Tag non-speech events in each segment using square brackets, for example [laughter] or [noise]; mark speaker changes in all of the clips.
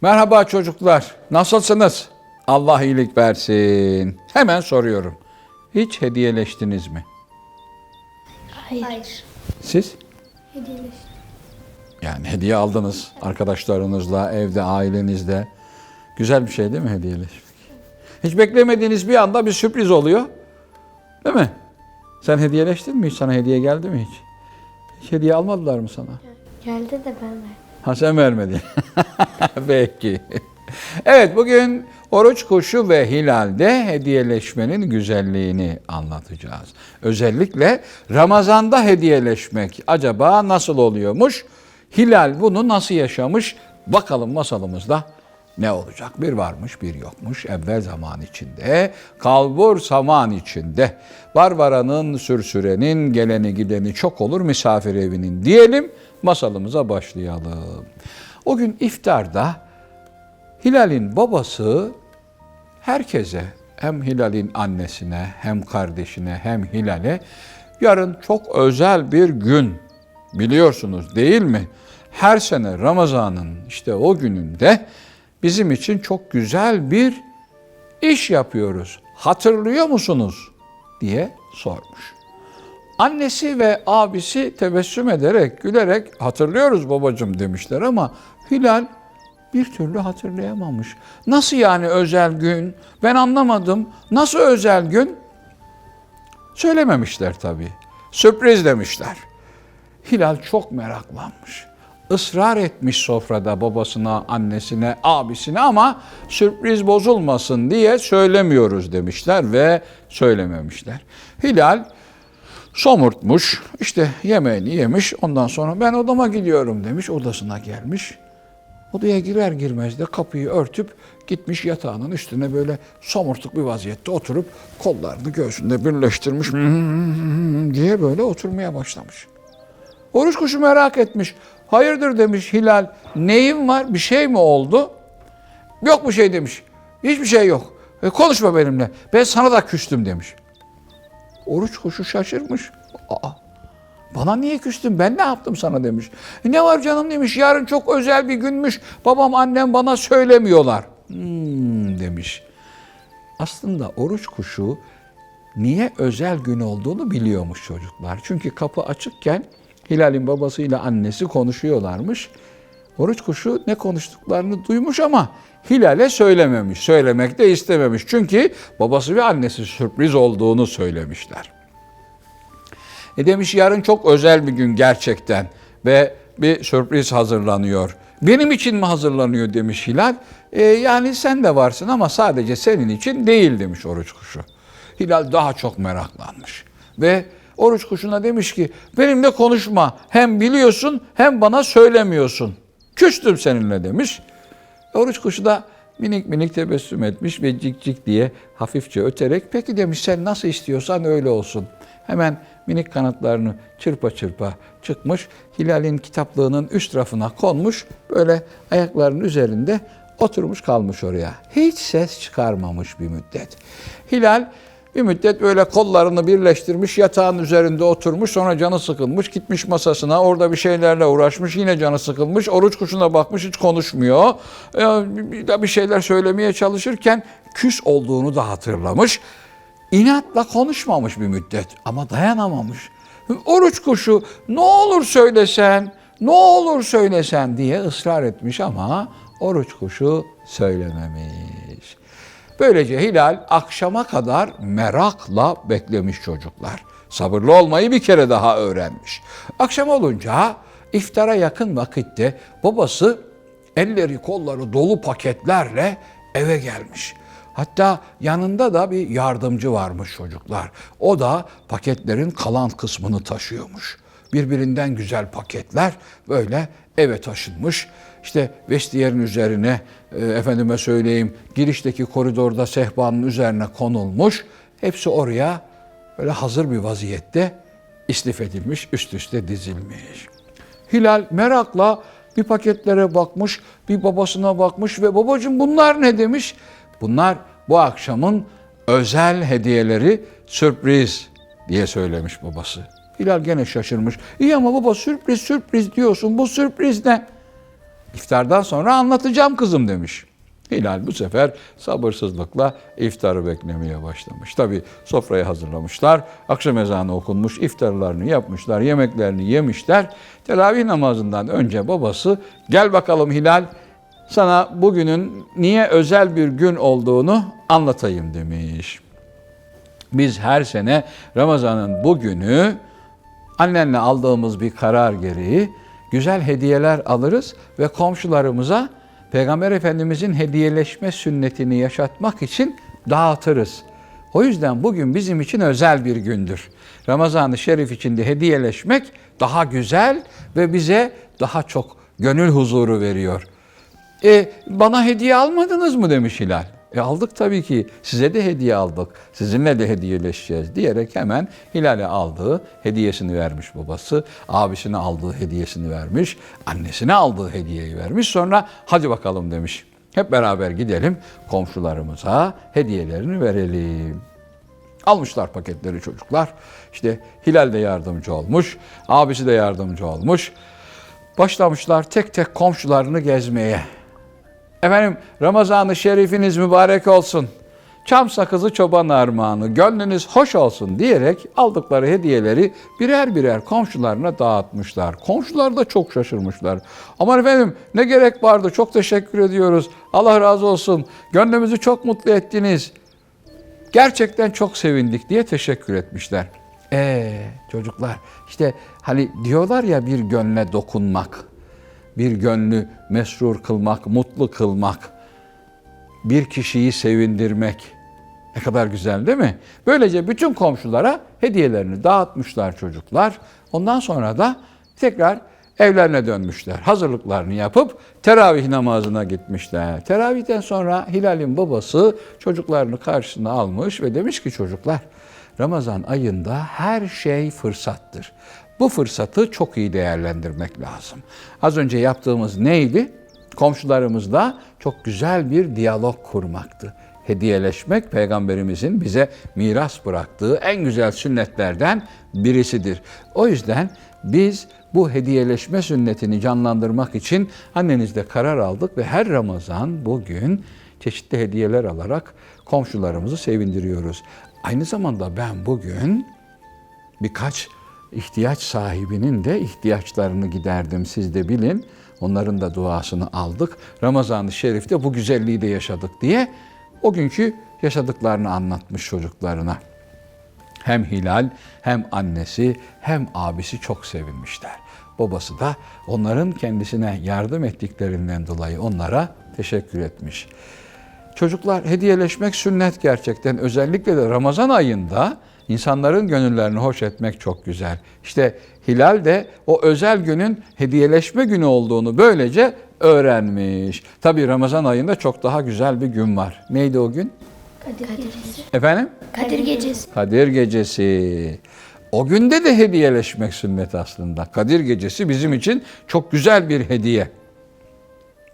Speaker 1: Merhaba çocuklar. Nasılsınız? Allah iyilik versin. Hemen soruyorum. Hiç hediyeleştiniz mi?
Speaker 2: Hayır. Hayır.
Speaker 1: Siz?
Speaker 2: Hediyeleştim.
Speaker 1: Yani hediye aldınız arkadaşlarınızla, evde, ailenizle. Güzel bir şey değil mi hediyeleşmek? Hiç beklemediğiniz bir anda bir sürpriz oluyor. Değil mi? Sen hediyeleştin mi hiç? Sana hediye geldi mi hiç? Hiç hediye almadılar mı sana?
Speaker 2: Geldi de ben verdim.
Speaker 1: Ha sen vermedin. [laughs] Peki. Evet bugün oruç kuşu ve hilalde hediyeleşmenin güzelliğini anlatacağız. Özellikle Ramazan'da hediyeleşmek acaba nasıl oluyormuş? Hilal bunu nasıl yaşamış? Bakalım masalımızda ne olacak? Bir varmış bir yokmuş evvel zaman içinde, kalbur zaman içinde. Barbaranın, sürsürenin, geleni gideni çok olur misafir evinin diyelim masalımıza başlayalım. O gün iftarda Hilal'in babası herkese hem Hilal'in annesine hem kardeşine hem Hilal'e yarın çok özel bir gün biliyorsunuz değil mi? Her sene Ramazan'ın işte o gününde bizim için çok güzel bir iş yapıyoruz. Hatırlıyor musunuz? diye sormuş. Annesi ve abisi tebessüm ederek, gülerek hatırlıyoruz babacığım demişler ama Hilal bir türlü hatırlayamamış. Nasıl yani özel gün? Ben anlamadım. Nasıl özel gün? Söylememişler tabii. Sürpriz demişler. Hilal çok meraklanmış. Israr etmiş sofrada babasına, annesine, abisine ama sürpriz bozulmasın diye söylemiyoruz demişler ve söylememişler. Hilal somurtmuş, işte yemeğini yemiş. Ondan sonra ben odama gidiyorum demiş. Odasına gelmiş. Odaya girer girmez de kapıyı örtüp gitmiş yatağının üstüne böyle somurtuk bir vaziyette oturup kollarını göğsünde birleştirmiş [laughs] diye böyle oturmaya başlamış. Oruç kuşu merak etmiş. Hayırdır demiş Hilal. Neyin var? Bir şey mi oldu? Yok bir şey demiş. Hiçbir şey yok. E, konuşma benimle. Ben sana da küstüm demiş. Oruç kuşu şaşırmış. Aa, bana niye küstün? Ben ne yaptım sana demiş. "E, Ne var canım demiş. Yarın çok özel bir günmüş. Babam annem bana söylemiyorlar. Hmm, demiş. Aslında oruç kuşu niye özel gün olduğunu biliyormuş çocuklar. Çünkü kapı açıkken Hilal'in babasıyla annesi konuşuyorlarmış. Oruç kuşu ne konuştuklarını duymuş ama Hilal'e söylememiş. Söylemek de istememiş. Çünkü babası ve annesi sürpriz olduğunu söylemişler. E demiş yarın çok özel bir gün gerçekten ve bir sürpriz hazırlanıyor. Benim için mi hazırlanıyor demiş Hilal. E, yani sen de varsın ama sadece senin için değil demiş oruç kuşu. Hilal daha çok meraklanmış ve oruç kuşuna demiş ki benimle konuşma hem biliyorsun hem bana söylemiyorsun. Küstüm seninle demiş. Oruç kuşu da minik minik tebessüm etmiş ve cik cik diye hafifçe öterek peki demiş sen nasıl istiyorsan öyle olsun. Hemen minik kanatlarını çırpa çırpa çıkmış. Hilal'in kitaplığının üst rafına konmuş. Böyle ayaklarının üzerinde oturmuş kalmış oraya. Hiç ses çıkarmamış bir müddet. Hilal bir müddet böyle kollarını birleştirmiş, yatağın üzerinde oturmuş, sonra canı sıkılmış, gitmiş masasına, orada bir şeylerle uğraşmış, yine canı sıkılmış, oruç kuşuna bakmış, hiç konuşmuyor. Ee, Bir bir şeyler söylemeye çalışırken küs olduğunu da hatırlamış. İnatla konuşmamış bir müddet ama dayanamamış. Oruç kuşu ne olur söylesen, ne olur söylesen diye ısrar etmiş ama oruç kuşu söylememiş. Böylece Hilal akşama kadar merakla beklemiş çocuklar. Sabırlı olmayı bir kere daha öğrenmiş. Akşam olunca iftara yakın vakitte babası elleri kolları dolu paketlerle eve gelmiş. Hatta yanında da bir yardımcı varmış çocuklar. O da paketlerin kalan kısmını taşıyormuş. Birbirinden güzel paketler böyle eve taşınmış. İşte vestiyerin üzerine e, efendime söyleyeyim girişteki koridorda sehpanın üzerine konulmuş. Hepsi oraya böyle hazır bir vaziyette istif edilmiş, üst üste dizilmiş. Hilal merakla bir paketlere bakmış, bir babasına bakmış ve babacığım bunlar ne demiş? Bunlar bu akşamın özel hediyeleri sürpriz diye söylemiş babası. Hilal gene şaşırmış. İyi ama baba sürpriz sürpriz diyorsun. Bu sürpriz ne? İftardan sonra anlatacağım kızım demiş. Hilal bu sefer sabırsızlıkla iftarı beklemeye başlamış. Tabi sofrayı hazırlamışlar. Akşam ezanı okunmuş, iftarlarını yapmışlar, yemeklerini yemişler. Teravih namazından önce babası gel bakalım Hilal sana bugünün niye özel bir gün olduğunu anlatayım demiş. Biz her sene Ramazan'ın bu günü annenle aldığımız bir karar gereği güzel hediyeler alırız ve komşularımıza Peygamber Efendimizin hediyeleşme sünnetini yaşatmak için dağıtırız. O yüzden bugün bizim için özel bir gündür. Ramazan-ı Şerif içinde hediyeleşmek daha güzel ve bize daha çok gönül huzuru veriyor. E, bana hediye almadınız mı demiş Hilal. E aldık tabii ki. Size de hediye aldık. Sizinle de hediyeleşeceğiz diyerek hemen Hilal'e aldığı hediyesini vermiş babası. Abisine aldığı hediyesini vermiş. Annesine aldığı hediyeyi vermiş. Sonra hadi bakalım demiş. Hep beraber gidelim komşularımıza hediyelerini verelim. Almışlar paketleri çocuklar. İşte Hilal de yardımcı olmuş. Abisi de yardımcı olmuş. Başlamışlar tek tek komşularını gezmeye. Efendim Ramazan-ı Şerifiniz mübarek olsun. Çam sakızı çoban armağanı, gönlünüz hoş olsun diyerek aldıkları hediyeleri birer birer komşularına dağıtmışlar. Komşular da çok şaşırmışlar. Aman efendim ne gerek vardı çok teşekkür ediyoruz. Allah razı olsun. Gönlümüzü çok mutlu ettiniz. Gerçekten çok sevindik diye teşekkür etmişler. Ee çocuklar işte hani diyorlar ya bir gönle dokunmak bir gönlü mesrur kılmak, mutlu kılmak, bir kişiyi sevindirmek. Ne kadar güzel değil mi? Böylece bütün komşulara hediyelerini dağıtmışlar çocuklar. Ondan sonra da tekrar evlerine dönmüşler. Hazırlıklarını yapıp teravih namazına gitmişler. Teravihten sonra Hilal'in babası çocuklarını karşısına almış ve demiş ki çocuklar Ramazan ayında her şey fırsattır. Bu fırsatı çok iyi değerlendirmek lazım. Az önce yaptığımız neydi? Komşularımızla çok güzel bir diyalog kurmaktı. Hediyeleşmek peygamberimizin bize miras bıraktığı en güzel sünnetlerden birisidir. O yüzden biz bu hediyeleşme sünnetini canlandırmak için annenizle karar aldık ve her Ramazan bugün çeşitli hediyeler alarak komşularımızı sevindiriyoruz. Aynı zamanda ben bugün birkaç ihtiyaç sahibinin de ihtiyaçlarını giderdim siz de bilin. Onların da duasını aldık. Ramazan-ı Şerif'te bu güzelliği de yaşadık diye o günkü yaşadıklarını anlatmış çocuklarına. Hem Hilal hem annesi hem abisi çok sevinmişler. Babası da onların kendisine yardım ettiklerinden dolayı onlara teşekkür etmiş. Çocuklar hediyeleşmek sünnet gerçekten. Özellikle de Ramazan ayında insanların gönüllerini hoş etmek çok güzel. İşte Hilal de o özel günün hediyeleşme günü olduğunu böylece öğrenmiş. Tabi Ramazan ayında çok daha güzel bir gün var. Neydi o gün?
Speaker 2: Kadir gecesi.
Speaker 1: Efendim?
Speaker 2: Kadir gecesi.
Speaker 1: Kadir Gecesi. O günde de hediyeleşmek sünnet aslında. Kadir Gecesi bizim için çok güzel bir hediye.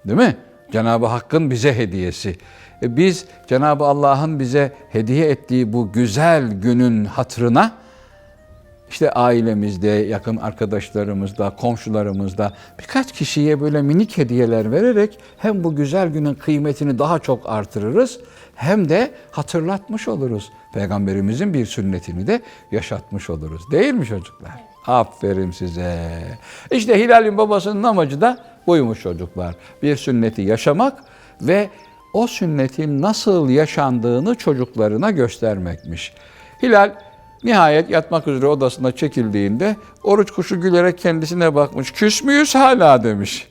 Speaker 1: Değil mi? Cenab-ı Hakk'ın bize hediyesi. E biz Cenab-ı Allah'ın bize hediye ettiği bu güzel günün hatırına işte ailemizde, yakın arkadaşlarımızda, komşularımızda birkaç kişiye böyle minik hediyeler vererek hem bu güzel günün kıymetini daha çok artırırız hem de hatırlatmış oluruz. Peygamberimizin bir sünnetini de yaşatmış oluruz. Değil mi çocuklar? Aferin size. İşte Hilal'in babasının amacı da buymuş çocuklar. Bir sünneti yaşamak ve o sünnetin nasıl yaşandığını çocuklarına göstermekmiş. Hilal Nihayet yatmak üzere odasına çekildiğinde oruç kuşu gülerek kendisine bakmış. Küs müyüz hala demiş.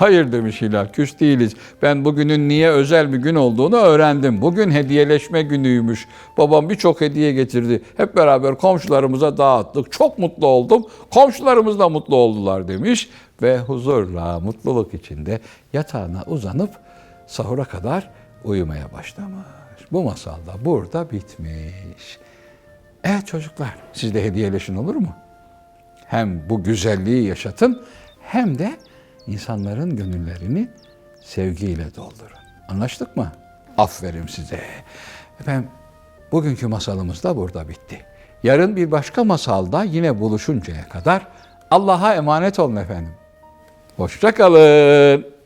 Speaker 1: Hayır demiş Hilal, küs değiliz. Ben bugünün niye özel bir gün olduğunu öğrendim. Bugün hediyeleşme günüymüş. Babam birçok hediye getirdi. Hep beraber komşularımıza dağıttık. Çok mutlu oldum. Komşularımız da mutlu oldular demiş. Ve huzurla, mutluluk içinde yatağına uzanıp sahura kadar uyumaya başlamış. Bu masal da burada bitmiş. Evet çocuklar, siz de hediyeleşin olur mu? Hem bu güzelliği yaşatın hem de insanların gönüllerini sevgiyle doldurun. Anlaştık mı? Aferin size. Efendim, bugünkü masalımız da burada bitti. Yarın bir başka masalda yine buluşuncaya kadar Allah'a emanet olun efendim. Hoşçakalın.